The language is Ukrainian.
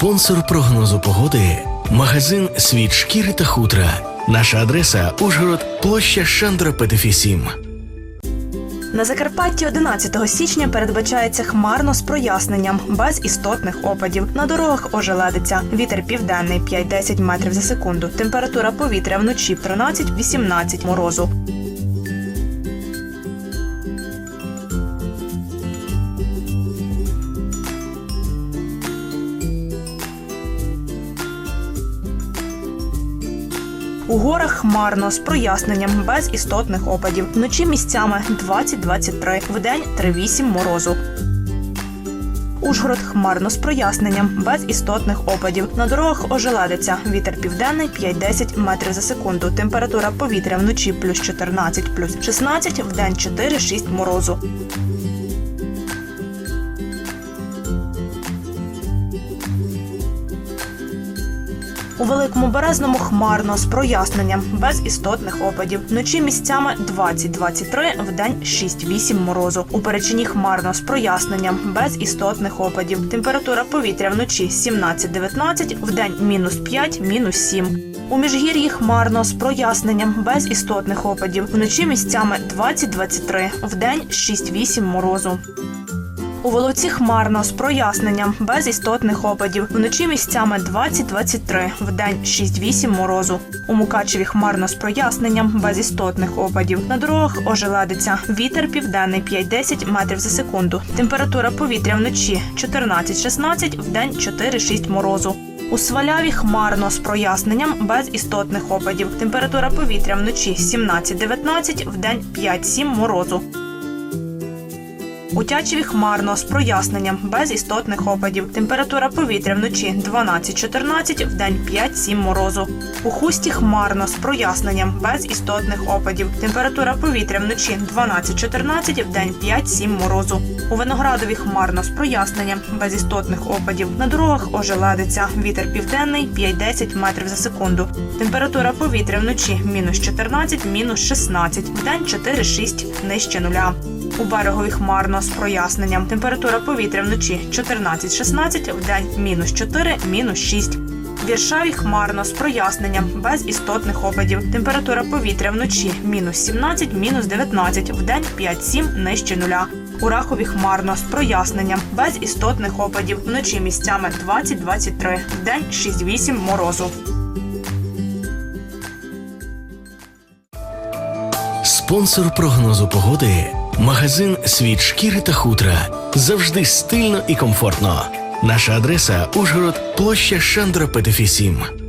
Спонсор прогнозу погоди магазин Світ шкіри та хутра. Наша адреса Ужгород, площа Шандра Петефі 7. На Закарпатті 11 січня передбачається хмарно з проясненням, без істотних опадів. На дорогах ожеледиться. Вітер південний 5-10 метрів за секунду. Температура повітря вночі 13-18 морозу. У горах хмарно з проясненням без істотних опадів. Вночі місцями 20-23, вдень 3-8 морозу. Ужгород хмарно з проясненням, без істотних опадів. На дорогах ожеледиться. Вітер південний 5-10 метрів за секунду. Температура повітря вночі плюс 14, плюс 16, вдень 4-6 морозу. У великому березному хмарно з проясненням, без істотних опадів. Вночі місцями 20-23, вдень 6-8 морозу. У перечині хмарно з проясненням, без істотних опадів. Температура повітря вночі 17-19, вдень мінус 5, мінус 7. У міжгір'ї хмарно з проясненням, без істотних опадів. Вночі місцями 20-23, вдень 6-8 морозу. У Воловці хмарно з проясненням, без істотних опадів. Вночі місцями 20-23, вдень 6-8 морозу. У Мукачеві хмарно з проясненням, без істотних опадів. На дорогах ожеледиться. Вітер південний 5-10 метрів за секунду. Температура повітря вночі 14-16, вдень 4-6 морозу. У Сваляві хмарно з проясненням, без істотних опадів. Температура повітря вночі 17-19, вдень 5-7 морозу. У Тячеві хмарно з проясненням, без істотних опадів. Температура повітря вночі 12-14, вдень 5-7 морозу. У Хусті хмарно з проясненням, без істотних опадів. Температура повітря вночі 12-14, вдень 5-7 морозу. У Виноградові хмарно з проясненням, без істотних опадів. На дорогах ожеледиться. Вітер південний 5-10 метрів за секунду. Температура повітря вночі мінус 14, мінус 16, вдень 4-6 нижче нуля. У берегові хмарно з проясненням. Температура повітря вночі 14-16, вдень мінус 4, мінус 6. В Віршаві хмарно з проясненням, без істотних опадів. Температура повітря вночі мінус 17, мінус 19, вдень 5-7 нижче нуля. У Рахові хмарно з проясненням, без істотних опадів. Вночі місцями 20-23, вдень 6-8 морозу. Спонсор прогнозу погоди магазин Світ шкіри та хутра. Завжди стильно і комфортно. Наша адреса Ужгород, площа Шандра Петефі 7.